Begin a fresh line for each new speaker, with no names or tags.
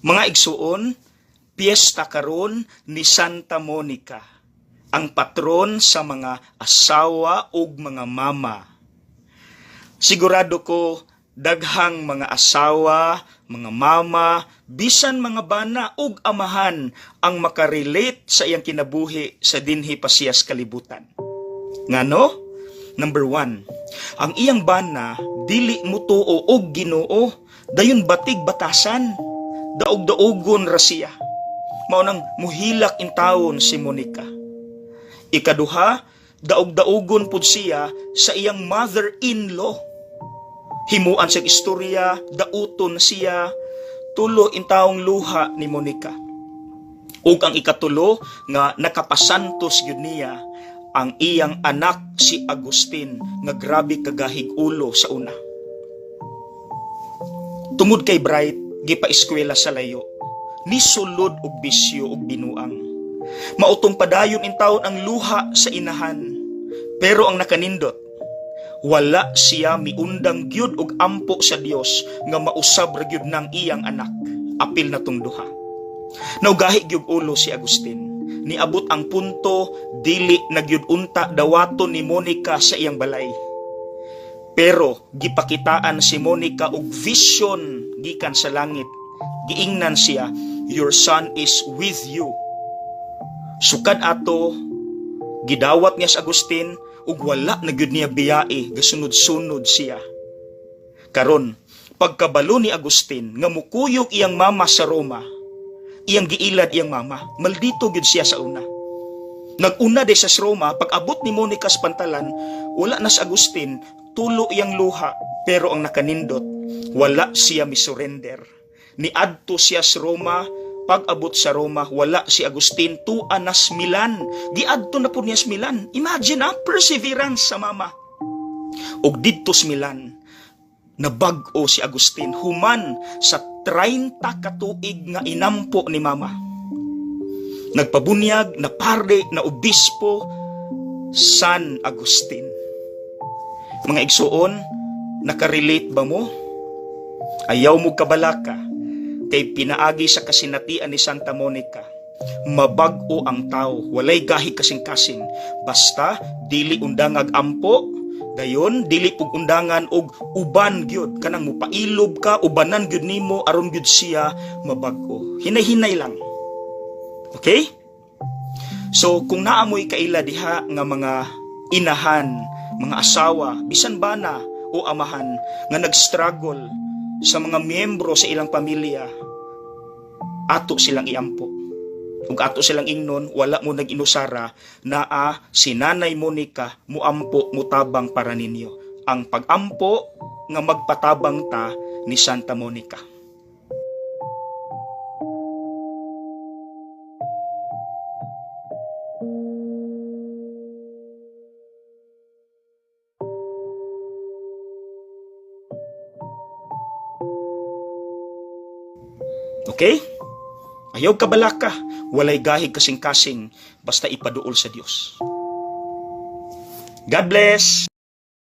Mga igsuon, piyesta karon ni Santa Monica, ang patron sa mga asawa ug mga mama. Sigurado ko daghang mga asawa, mga mama, bisan mga bana ug amahan ang makarelate sa iyang kinabuhi sa dinhi pasiyas kalibutan. Ngano? Number one, ang iyang bana dili mo tuo og Ginoo, dayon batig batasan, daog-daogon ra siya. Mao nang muhilak in taon si Monica. Ikaduha, daog-daogon pud siya sa iyang mother-in-law. Himuan sa istorya, dauton siya, tulo in taong luha ni Monica. Ug ang ikatulo nga nakapasantos gyud niya ang iyang anak si Agustin nga grabe kagahig ulo sa una. Tungod kay Bright, gipa-eskwela sa layo. Ni sulod og bisyo og binuang. Mautong padayon in taon ang luha sa inahan. Pero ang nakanindot, wala siya miundang gyud og ampo sa Dios nga mausab ra gyud ng iyang anak. Apil na tong duha. Naugahi gyud ulo si Agustin. Niabot ang punto dili nagyud unta dawaton ni Monica sa iyang balay. Pero gipakitaan si Monica og vision gikan sa langit. Giingnan siya, your son is with you. Sukad ato, gidawat niya sa Agustin ug wala na gyud niya biyae gasunod-sunod siya. Karon, pagkabalo ni Agustin nga mukuyog iyang mama sa Roma, iyang giilad iyang mama, maldito gyud siya sa una. Naguna de sa Roma, pag abot ni Monica sa pantalan, wala na sa Agustin, tulo iyang luha, pero ang nakanindot, wala siya misurrender. Niadto siya sa Roma, pag abot sa Roma, wala si Agustin, tuan na sa Milan. Giadto na po niya sa Milan. Imagine ah, perseverance sa mama. Og didto sa Milan, nabag-o si Agustin, human sa 30 katuig nga inampo ni mama. Nagpabunyag, na pare, na obispo, San Agustin. Mga igsuon, nakarelate ba mo? Ayaw mo kabalaka, kay pinaagi sa kasinatian ni Santa Monica. Mabag-o ang tao, walay gahi kasing-kasing. Basta, dili undangag ampo, dayon dili pug undangan og uban gyud kanang mupailob ka ubanan gyud nimo aron gyud siya mabag-o. Hinay-hinay lang. Okay? So, kung naamoy kaila diha nga mga inahan, mga asawa, bisan bana o amahan nga nag-struggle sa mga miyembro sa ilang pamilya, ato silang iampo. Kung ato silang ingnon, wala mo nag-inusara na ah, si Nanay Monica muampo mutabang para ninyo. Ang pagampo nga magpatabang ta ni Santa Monica. Okay? Ayaw kabalaka, walay gahig kasing-kasing, basta ipaduol sa Dios. God bless!